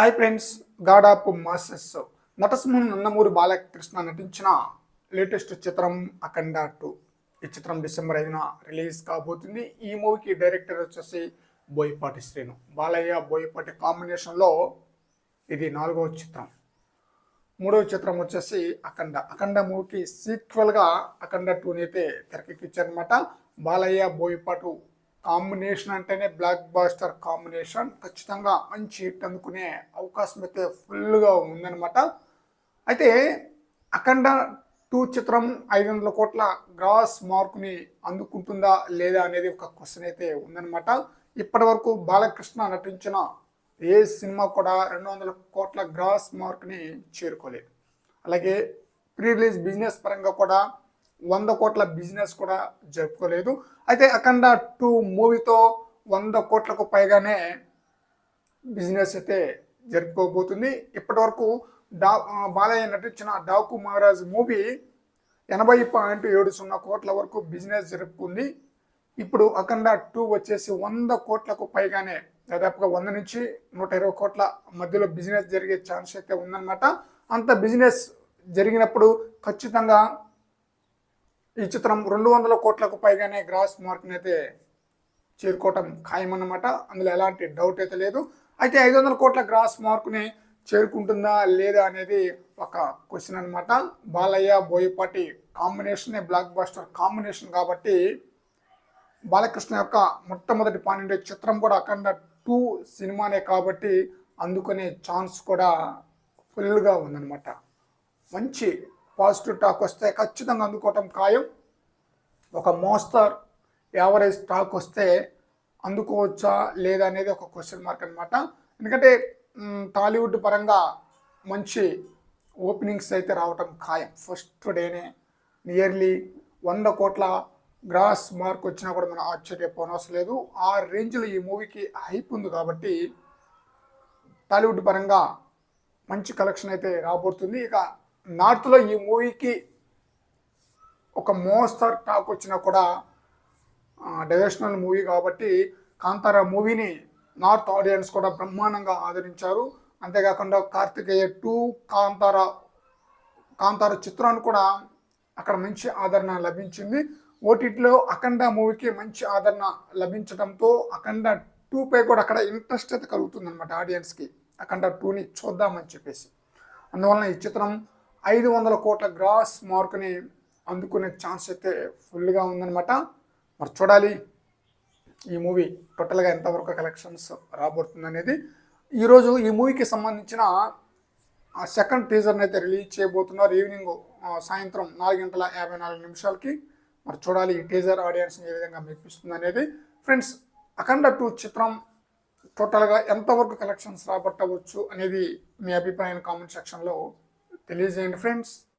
Hi friends god of masses నటసింహం Nandamuri Balakrishna నటించిన latest చిత్రం అఖండ two. ఈ చిత్రం డిసెంబర్ ఐదున రిలీజ్ కాబోతుంది. ఈ మూవీకి డైరెక్టర్ వచ్చేసి బోయపాటి శ్రీను. బాలయ్య బోయపాటి కాంబినేషన్లో ఇది నాలుగవ చిత్రం. మూడవ చిత్రం వచ్చేసి అఖండ. అఖండ మూవీకి సీక్వెల్గా అఖండ టూని అయితే తెరకెక్కించారనమాట బాలయ్య బోయపాటు కాంబినేషన్ అంటేనే బ్లాక్ బాస్టర్ కాంబినేషన్. ఖచ్చితంగా మంచి హిట్ అందుకునే అవకాశం అయితే ఫుల్గా ఉందన్నమాట. అయితే అఖండ టూ చిత్రం ఐదు వందల కోట్ల గ్రాస్ మార్కుని అందుకుంటుందా లేదా అనేది ఒక క్వశ్చన్ అయితే ఉందన్నమాట. ఇప్పటి వరకు బాలకృష్ణ నటించిన ఏ సినిమా కూడా రెండు వందల కోట్ల గ్రాస్ మార్క్ని చేరుకోలేదు. అలాగే ప్రీ రిలీజ్ బిజినెస్ పరంగా కూడా వంద కోట్ల బిజినెస్ కూడా జరుపుకోలేదు. అయితే అఖండ టూ మూవీతో వంద కోట్లకు పైగానే బిజినెస్ అయితే జరుపుకోబోతుంది. ఇప్పటి వరకు డా బాలయ్య నటించిన డాకు మహారాజ్ మూవీ ఎనభై పాయింట్ ఏడు సున్నా కోట్ల వరకు బిజినెస్ జరుపుకుంది. ఇప్పుడు అఖండ టూ వచ్చేసి వంద కోట్లకు పైగానే దాదాపుగా వంద నుంచి నూట ఇరవై కోట్ల మధ్యలో బిజినెస్ జరిగే ఛాన్స్ అయితే ఉందన్నమాట. అంత బిజినెస్ జరిగినప్పుడు ఖచ్చితంగా ఈ చిత్రం రెండు వందల కోట్లకు పైగానే గ్రాస్ మార్క్ని అయితే చేరుకోవటం ఖాయమన్నమాట. అందులో ఎలాంటి డౌట్ అయితే లేదు. అయితే ఐదు వందల కోట్ల గ్రాస్ మార్కుని చేరుకుంటుందా లేదా అనేది ఒక క్వశ్చన్ అనమాట బాలయ్య బోయపాటి కాంబినేషనే బ్లాక్ బాస్టర్ కాంబినేషన్ కాబట్టి బాలకృష్ణ యొక్క మొట్టమొదటి పాయింట్ చిత్రం కూడా అఖండ టూ సినిమానే కాబట్టి అందుకునే ఛాన్స్ కూడా ఫుల్గా ఉందన్నమాట. మంచి పాజిటివ్ టాక్ వస్తే ఖచ్చితంగా అందుకోవటం ఖాయం. ఒక మోస్తర్ యావరేజ్ టాక్ వస్తే అందుకోవచ్చా లేదా అనేది ఒక క్వశ్చన్ మార్క్ అనమాట ఎందుకంటే టాలీవుడ్ పరంగా మంచి ఓపెనింగ్స్ అయితే రావటం ఖాయం. ఫస్ట్ డేనే నియర్లీ వంద కోట్ల గ్రాస్ మార్క్ వచ్చినా కూడా మనం ఆశ్చర్యపోనవసరం లేదు. ఆ రేంజ్లో ఈ మూవీకి హైప్ ఉంది కాబట్టి టాలీవుడ్ పరంగా మంచి కలెక్షన్ అయితే రాబోతుంది. ఇక నార్త్లో ఈ మూవీకి ఒక మోస్తర్ టాక్ వచ్చినా కూడా డైరెక్షనల్ మూవీ కాబట్టి కాంతార మూవీని నార్త్ ఆడియన్స్ కూడా బ్రహ్మాండంగా ఆదరించారు. అంతేకాకుండా కార్తికేయ టూ కాంతార కాంతార చిత్రాన్ని కూడా అక్కడ మంచి ఆదరణ లభించింది. ఓటీటీలో అఖండ మూవీకి మంచి ఆదరణ లభించడంతో అఖండ టూ పై కూడా అక్కడ ఇంట్రెస్ట్ అయితే కలుగుతుంది అనమాట ఆడియన్స్కి. అఖండ టూని చూద్దామని చెప్పేసి. అందువలన ఈ చిత్రం ఐదు వందల కోట్ల గ్రాస్ మార్కుని అందుకునే ఛాన్స్ అయితే ఫుల్గా ఉందన్నమాట. మరి చూడాలి ఈ మూవీ టోటల్గా ఎంతవరకు కలెక్షన్స్ రాబోతుంది అనేది ఈరోజు ఈ మూవీకి సంబంధించిన ఆ సెకండ్ టీజర్ని అయితే రిలీజ్ చేయబోతున్నారు ఈవినింగ్ సాయంత్రం నాలుగు గంటల యాభై నాలుగు నిమిషాలకి. మరి చూడాలి ఈ టీజర్ ఆడియన్స్ని ఏ విధంగా మెప్పిస్తుంది అనేది ఫ్రెండ్స్ అఖండ టూ చిత్రం టోటల్గా ఎంతవరకు కలెక్షన్స్ రాబట్టవచ్చు అనేది మీ అభిప్రాయాన్ని కామెంట్ సెక్షన్లో తెలియజేయండి ఫ్రెండ్స్